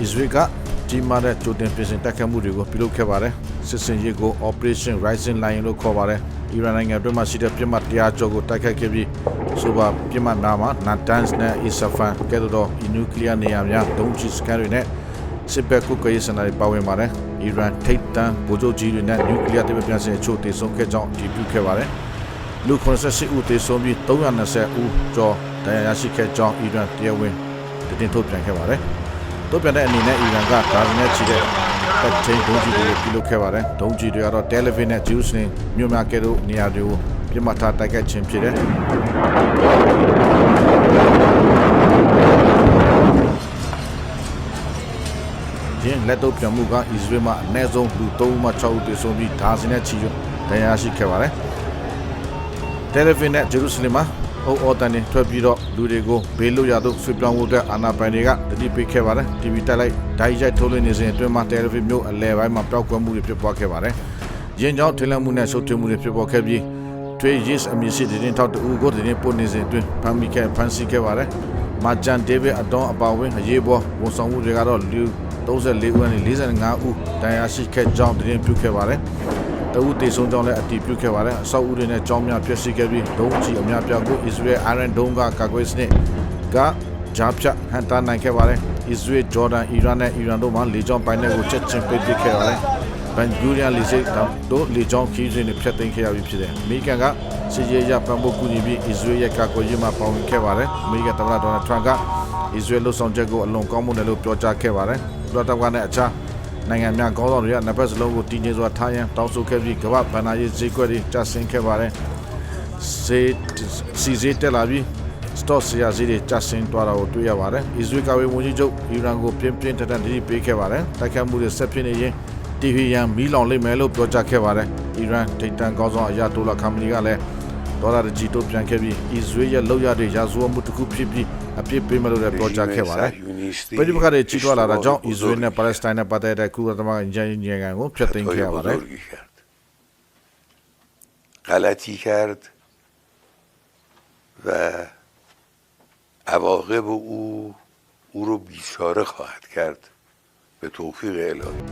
အစ္စရေးကကြီးမားတဲ့ကြိုတင်ပြင်ဆင်တိုက်ခတ်မှုတွေကိုပြုလုပ်ခဲ့ပါတယ်စစ်စင်ရေးကို Operation Rising Lion လို့ခေါ်ပါတယ်အီရန်နိုင်ငံအတွင်းမှာရှိတဲ့ပြစ်မှတ်တရားကျော်ကိုတိုက်ခတ်ခဲ့ပြီးဆိုပါပြစ်မှတ်နာမှာ Natanz နဲ့ Isfahan ကဲ့သို့သောနျူကလ িয়ার နေရာများဒုံးကျည်စကန်တွေနဲ့စစ်ဘက်ကုတ်ကရေးစင်တာတွေပါဝင်ပါတယ်အီရန်ထိပ်တန်းဗိုလ်ချုပ်ကြီးတွေနဲ့နျူကလ িয়ার တပ်ပြန်စင်အချို့တည်ဆုံခဲ့ကြောင်းအတည်ပြုခဲ့ပါတယ်လူ98ဦးသေဆုံးပြီး320ဦးကျော်ဒဏ်ရာရရှိခဲ့ကြောင်းအီရန်တရားဝင်တင်ထုတ်ပြန်ခဲ့ပါတယ်။ထု တ်ပြန်တဲ့အနေနဲ့အီရန်ကဒါဇင်နဲ့ချီတဲ့ပတ်ချင်းဒုံးကျည်တွေကိုပြုလုပ်ခဲ့ပါတယ်။ဒုံးကျည်တွေကတော့တယ်လီဗီနဲ့ဂျူးစလင်မြို့များကဲ့သို့နေရာတွေကိုပြစ်မှတ်ထားတိုက်ခိုက်ခြင်းဖြစ်တယ်။ဒီလက်တော့ပြန်မှုကအစ္စရေးမှာအနည်းဆုံးလူ3ဦးမှ6ဦးသေဆုံးပြီးဒါဇင်နဲ့ချီဒဏ်ရာရှိခဲ့ပါတယ်။တယ်လီဗီနဲ့ဂျေရုဆလင်မှာ အုပ်အော်တန်နေထွက်ပြီးတော့လူတွေကိုဘေးလွတ်ရာသို့ဆွေးပြောင်းဖို့အတွက်အာဏာပိုင်တွေကတတိပေးခဲ့ပါတယ်။ TV တက်လိုက်ဒိုင်းရိုက်ထုတ်လွှင့်နေစဉ်အတွင်းမှာတယ်လီဗီမျိုးအလဲပိုင်းမှာပျောက်ကွယ်မှုတွေဖြစ်ပွားခဲ့ပါတယ်။ရင်းကြောင်းထိလန့်မှုနဲ့ရှုပ်ထွေးမှုတွေဖြစ်ပေါ်ခဲ့ပြီးထွေးရစ်အမည်ရှိတဲ့တင်ထောက်တူကိုတင်ပို့နေစဉ်အတွင်းဖမ်းမိခဲ့ဖမ်းဆီးခဲ့ပါတယ်။မာဂျန်ဒေးဗစ်အတောင်းအပါဝင်အရေးပေါ်ဝန်ဆောင်မှုတွေကတော့လူ34ဦးနဲ့45ဦးတန်ရာရှိခဲ့ကြောင်းတင်ပြုခဲ့ပါတယ်။ တဦးတေဆုံးကြောင်းလည်းအတည်ပြုခဲ့ပါတယ်အဆောက်အဦတွေနဲ့ကြောင်းများပျက်စီးခဲ့ပြီးဒုံးချီအများပြားကိုအစ္စရေးအိုင်ရန်ဒုံးကကာကွယ်စနစ်ကဂျားဖြတ်ဟန်တာနိုင်ခဲ့ပါတယ်အစ္စရေးဂျော်ဒန်အီရန်နဲ့အီရန်တို့မှလေကြောင်းပိုင်နယ်ကိုချက်ချင်းပိတ်ပစ်ခဲ့ပါတယ်ဘန်ဂူရီယန်လေဆိပ်တို့လေကြောင်းခီးစဉ်တွေဖျက်သိမ်းခဲ့ရပြီဖြစ်တယ်အမေရိကန်ကစစ်ရေးရပံ့ပိုးကူညီပြီးအစ္စရေးရဲ့ကာကွယ်ရေးမှာပါဝင်ခဲ့ပါတယ်အမေရိကန်သမ္မတဒေါ်နယ်ထရန့်ကအစ္စရေးလှုပ်ဆောင်ချက်ကိုအလွန်ကောင်းမွန်တယ်လို့ပြောကြားခဲ့ပါတယ်ဘလတ်တကွာနဲ့အခြား နိုင်ငံများခေါင်းဆောင်တွေကနှစ်ဖက်စလုံးကိုတည်ငြိမ်စွာထားရန်တောင်းဆိုခဲ့ပြီးကမ္ဘာဗန္ဒာရေးဈေးကွက်တွေကျဆင်းခဲ့ပါတယ်။ဈေးစီဈေးတက်လာပြီးစတော့ဆီယာဈေးတွေကျဆင်းသွားတာကိုတွေ့ရပါတယ်။အစ္စရေးကာဝေးဝန်ကြီးချုပ်အီရန်ကိုပြင်းပြင်းထန်ထန်တတိပေးခဲ့ပါတယ်။တိုက်ခတ်မှုတွေဆက်ဖြစ်နေရင်တီဟီယန်မီလောင်လိမ့်မယ်လို့ပြောကြားခဲ့ပါတယ်။အီရန်ဒိတ်တန်ကောင်းဆောင်အရာတိုလာခါမနီကလည်းဒေါ်လာကြီးတို့ပြန်ခဲ့ပြီးအစ္စရေးရဲ့လောက်ရတဲ့ရာဇဝတ်မှုတစ်ခုဖြစ်ပြီးအပြစ်ပေးမလို့လည်းပြောကြားခဲ့ပါတယ်။ပြည်ပခါတွေကြီးထွားလာတာကြောင့်အစ္စရေးနဲ့ပါလက်စတိုင်းနဲ့ပတ်သက်တဲ့ကုလသမဂ္ဂအင်ဂျင်နီယာကိုဖျက်သိမ်းခဲ့ရပါတယ် بزرگی کرد غلطی کرد و عواقب او او رو بیچاره خواهد کرد به توفیق الهی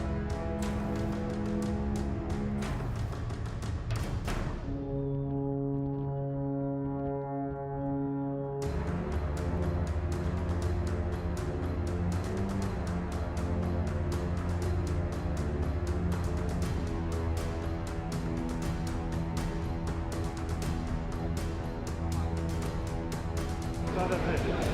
Gotta hit.